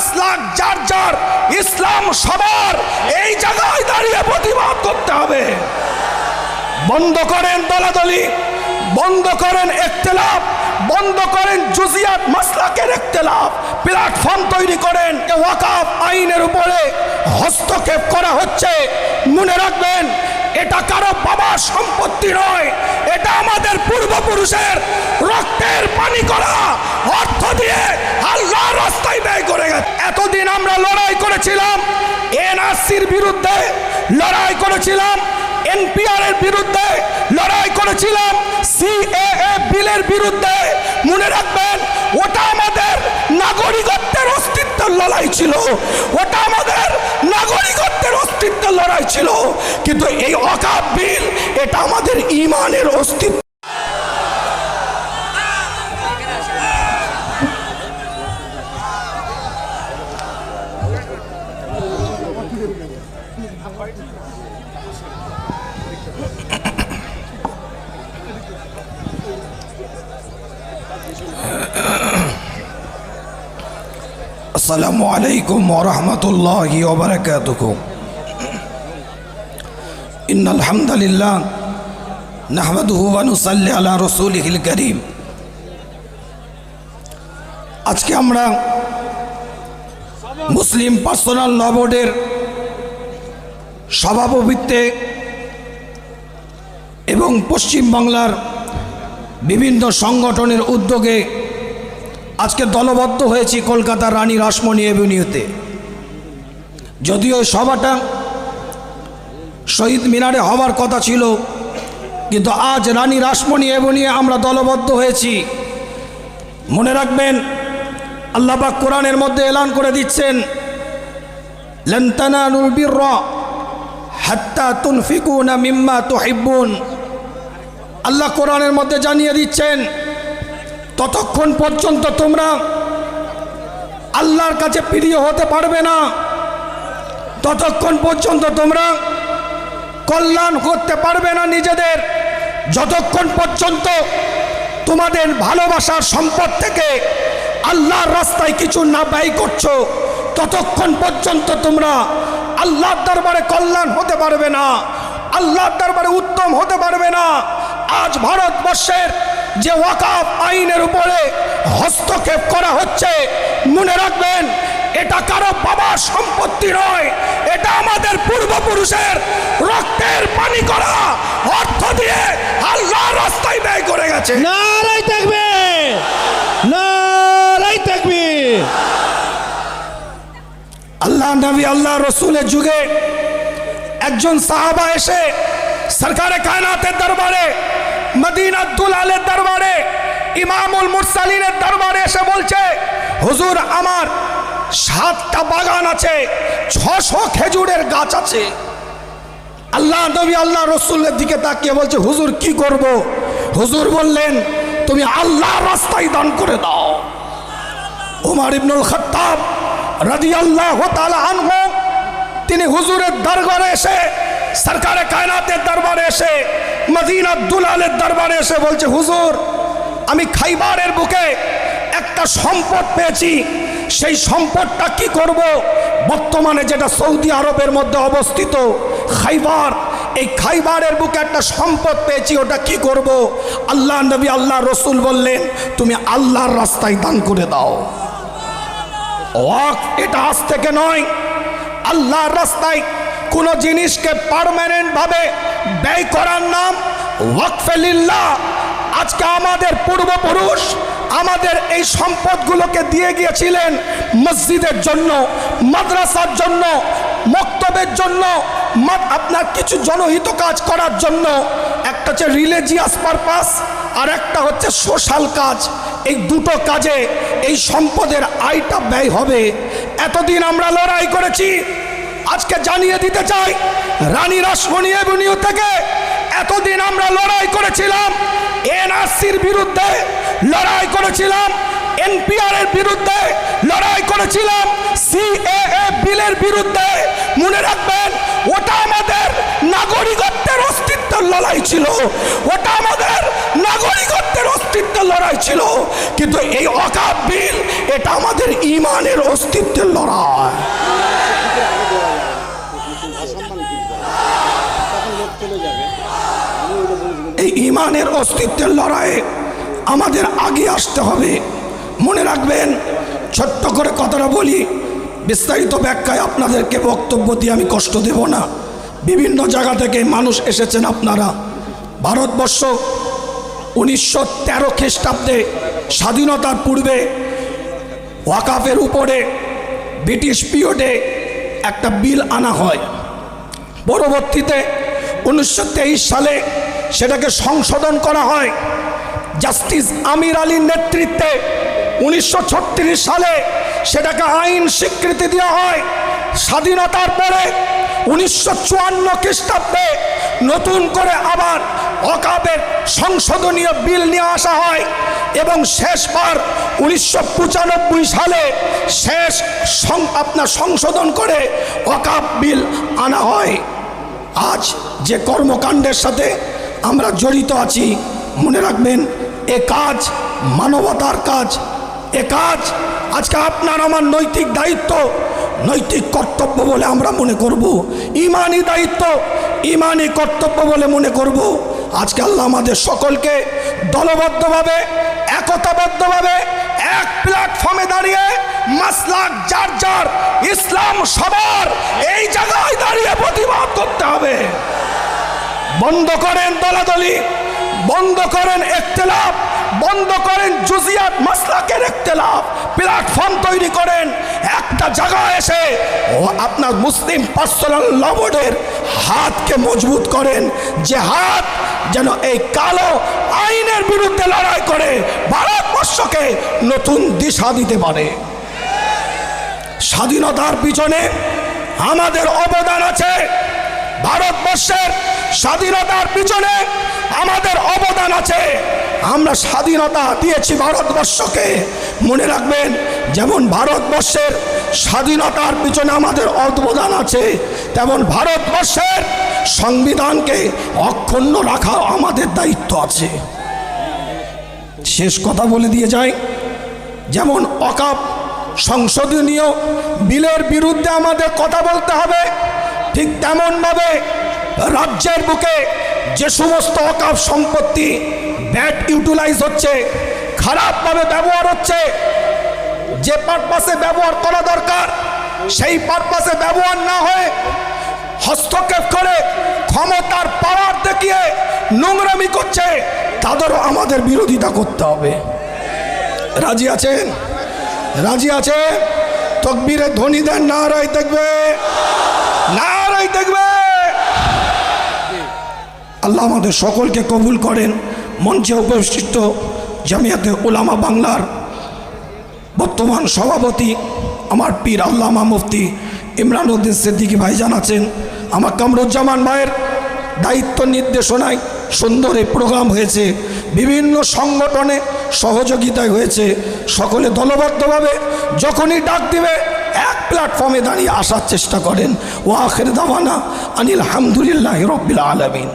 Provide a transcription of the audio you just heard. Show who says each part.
Speaker 1: Maslak যার যার ইসলাম সবার, এই জায়গায় দাঁড়িয়ে প্রতিবাদ করতে হবে। বন্ধ করেন দলাদলি, বন্ধ করেন একতেলাফ, বন্ধ করেন জুজিয়াত মাসলাকের একতেলাফ। প্ল্যাটফর্ম তৈরি করেন ওয়াকাফ আইনের উপরে হস্তক্ষেপ করা হচ্ছে। মনে রাখবেন, এটা কারও বাবার সম্পত্তি নয়, এটা আমাদের পূর্বপুরুষের রক্তের পানি করা অর্থ দিয়ে আল্লাহ রাস্তায় ব্যয় করে গেছে। এতদিন আমরা লড়াই করেছিলাম, এনআরসির বিরুদ্ধে লড়াই করেছিলাম এনপিআর এর বিরুদ্ধে লড়াই করেছিলাম, সিএএ বিলের বিরুদ্ধে। মনে রাখবেন, ওটা আমাদের নাগরিকত্বের অস্তিত্বের লড়াই ছিল। ওটা আমাদের নাগরিকত্বের অস্তিত্বের লড়াই ছিল। কিন্তু এই অকাপ বিল, এটা আমাদের ইমানের অস্তিত্ব। আসসালামু আলাইকুম ওরহমতুল্লাহ ওবরাকাতুহু ইন আলহামদুলিল্লাহ নাহমাদুহু ওয়া নুসাল্লি আলা রাসূলিহিল কারীম আজকে আমরা মুসলিম পার্সোনাল ল বোর্ডের সভাপতিত্বে এবং পশ্চিমবাংলার বিভিন্ন সংগঠনের উদ্যোগে আজকে দলবদ্ধ হয়েছি কলকাতার রানী রাসমণি এভিনিউতে। যদিও সভাটা শহীদ মিনারে হওয়ার কথা ছিল, কিন্তু আজ রানী রাসমণি এভিনিউ আমরা দলবদ্ধ হয়েছি। মনে রাখবেন আল্লাহবাক কোরআনের মধ্যে এলান করে দিচ্ছেন, লন্তানানুল বীর হাত্তা তুনফিকুনা মিম্মা তুহিব্বুন। আল্লাহ কোরআনের মধ্যে জানিয়ে দিচ্ছেন, ততক্ষণ পর্যন্ত তোমরা আল্লাহর কাছে প্রিয় হতে পারবে না। ততক্ষণ পর্যন্ত তোমরা কল্যাণ করতে পারবে না নিজেদের। যতক্ষণ পর্যন্ত তোমাদের ভালোবাসার সম্পদ থেকে আল্লাহর রাস্তায় কিছু না ব্যয় করছ, ততক্ষণ পর্যন্ত তোমরা আল্লাহর দরবারে কল্যাণ হতে পারবে না, আল্লাহর দরবারে উত্তম হতে পারবে না। আজ ভারতবর্ষের যে ওয়াকাফ আইনের উপরে হস্তক্ষেপ করা হচ্ছে, মনে রাখবেন, এটা কারও বাবার সম্পত্তি নয়, এটা আমাদের পূর্বপুরুষের রক্তের পানি করা অর্থ দিয়ে আল্লাহ রাস্তায় ব্যয় করে গেছে।
Speaker 2: নারাই
Speaker 1: আল্লাহ নবী, আল্লাহ রসুলের যুগে একজন সাহাবা এসে সরকারে কায়নাতের দরবারে মদিনা দুলালের দরবারে, ইমামুল মুরসালিনের দরবারে এসে বলছে, হুজুর, আমার সাতটা বাগান আছে, ছশো খেজুরের গাছ আছে। আল্লাহ নবী, আল্লাহ রসুলের দিকে তাকিয়ে বলছে, হুজুর, কি করব? হুজুর বললেন, তুমি আল্লাহ রাস্তায় দান করে দাও। উমার ইবনুল খত্তাব তিনি হুজুরের দরবারে এসে, সরকারে কায়নাতের দরবারে এসে মদিনা দুলালের দরবারে এসে বলছে, হুজুর, আমি খাইবারের বুকে একটা সম্পদ পেয়েছি। সেই সম্পদটা কি করব? বর্তমানে যেটা সৌদি আরবের মধ্যে অবস্থিত, খাইবার, এই খাইবারের বুকে একটা সম্পদ পেয়েছি, ওটা কি করব? আল্লাহ নবী, আল্লাহ রসুল বললেন, তুমি আল্লাহর রাস্তায় দান করে দাও। ওয়াক, এটা আজ থেকে নয়। আল্লাহর রাস্তায় কোনো জিনিসকে পারমানেন্ট ভাবে ব্যয় করার নাম ওয়াকফেলিল্লাহ আজকে আমাদের পূর্বপুরুষ আমাদের এই সম্পদগুলোকে দিয়ে গিয়েছিলেন মসজিদের জন্য, মাদ্রাসার জন্য, মক্তবের জন্য আপনার কিছু জনহিত কাজ করার জন্য। একটা হচ্ছে রিলিজিয়াস পারপাস আর একটা হচ্ছে সোশ্যাল কাজ। এই দুটো কাজে এই সম্পদের আয়টা ব্যয় হবে। এতদিন আমরা লড়াই করেছি। আজকে জানিয়ে দিতে চাই, রানী রাসমণি এভিনিউ থেকে এতদিন আমরা লড়াই করেছিলাম, এনআরসির বিরুদ্ধে লড়াই করেছিলাম এনপিআর এর বিরুদ্ধে লড়াই করেছিলাম, সিএএ বিলের বিরুদ্ধে। মনে রাখবেন, ওটা আমাদের নাগরিকত্বের অস্তিত্বের লড়াই ছিল। ওটা আমাদের নাগরিকত্বের লড়াই ছিল, কিন্তু এই অকাপ বিল, এটা আমাদের ইমানের অস্তিত্বের লড়াই। এই ইমানের অস্তিত্বের লড়াইয়ে আমাদের আগে আসতে হবে। মনে রাখবেন, ছোট্ট করে কথাটা বলি, বিস্তারিত ব্যাখ্যায় আপনাদেরকে বক্তব্য দিয়ে আমি কষ্ট দেব না। বিভিন্ন জায়গা থেকে মানুষ এসেছেন আপনারা। ভারতবর্ষ উনিশশো তেরো খ্রিস্টাব্দে স্বাধীনতার পূর্বে ওয়াকাফের উপরে ব্রিটিশ পিরিয়ডে একটা বিল আনা হয়। পরবর্তীতে উনিশশো তেইশ সালে সেটাকে সংশোধন করা হয়। জাস্টিস আমির আলীর নেতৃত্বে উনিশশো ছত্রিশ সালে সেটাকে আইন স্বীকৃতি দেওয়া হয়। স্বাধীনতার পরে উনিশশো চুয়ান্ন খ্রিস্টাব্দে নতুন করে আবার অকাবের সংশোধনীয় বিল নিয়ে আসা হয় এবং শেষবার উনিশশো পঁচানব্বই সালে শেষ আপনার সংশোধন করে অকাপ বিল আনা হয়। আজ যে কর্মকাণ্ডের সাথে আমরা জড়িত আছি, মনে রাখবেন, এ কাজ মানবতার কাজ, এ কাজ আজকে আপনার আমার নৈতিক দায়িত্ব, নৈতিক কর্তব্য বলে আমরা মনে করব। ইমানি দায়িত্ব, ইমানি কর্তব্য বলে মনে করব। আজকে আল্লাহ আমাদের সকলকে দলবদ্ধভাবে, একতাবদ্ধভাবে এক প্ল্যাটফর্মে দাঁড়িয়ে মাসলাক যার যার ইসলাম সবার এই জায়গায় দাঁড়িয়ে প্রতিবাদ করতে হবে। বন্ধ করেন দলাদলি, বন্ধ করেন একতেলাপ বন্ধ করেন জুজিয়াত মাসলাকের একতেলাপ প্ল্যাটফর্ম তৈরি করেন, একটা জায়গায় এসে আপনার মুসলিম পার্সোনাল লবডের হাতকে মজবুত করেন। যে হাত যেন এই কালো আইনের বিরুদ্ধে লড়াই করে ভারতবর্ষকে নতুন দিশা দিতে পারে। স্বাধীনতার পিছনে আমাদের অবদান আছে। ভারতবর্ষের স্বাধীনতার পিছনে আমাদের অবদান আছে। আমরা স্বাধীনতা দিয়েছি ভারতবর্ষকে। মনে রাখবেন, যেমন ভারতবর্ষের স্বাধীনতার পিছনে আমাদের অবদান আছে, তেমন ভারতবর্ষের সংবিধানকে অক্ষুণ্ণ রাখা আমাদের দায়িত্ব আছে। শেষ কথা বলে দিয়ে যায় যেমন অকাপ সংশোধনীয় বিলের বিরুদ্ধে আমাদের কথা বলতে হবে, ঠিক তেমনভাবে রাজ্যের বুকে যে সমস্ত অকাপ সম্পত্তি ব্যাট ইউটিলাইজ হচ্ছে, খারাপভাবে ব্যবহার হচ্ছে, যে পারপাসে ব্যবহার করা দরকার, সেই পারপাসে ব্যবহার না হয়ে করে ক্ষমতার পাওয়ার দেখিয়ে নোংরামি করছে, তাদেরও আমাদের বিরোধিতা করতে হবে। রাজি আছেন? রাজি আছে? তকবীরে ধ্বনি দেন না রাই দেখবে। না রাই দেখবে। আল্লাহ আমাদের সকলকে কবুল করেন। মঞ্চে উপস্থিত জামিয়াতে ওলামা বাংলার বর্তমান সভাপতি, আমার পীর আল্লামা মুফতি ইমরান উদ্দিন সিদ্দিকি ভাইজান আছেন আমার কামরুজ্জামান ভাইয়ের দায়িত্ব নির্দেশনায় সুন্দর এই প্রোগ্রাম হয়েছে। বিভিন্ন সংগঠনে সহযোগিতায় হয়েছে। সকলে দলবদ্ধভাবে যখনই ডাক দিবে, এক প্ল্যাটফর্মে দাঁড়িয়ে আসার চেষ্টা করেন। ও আখের দাওয়ানা আনিল আহমদুলিল্লাহ রব্বিল আলমিন।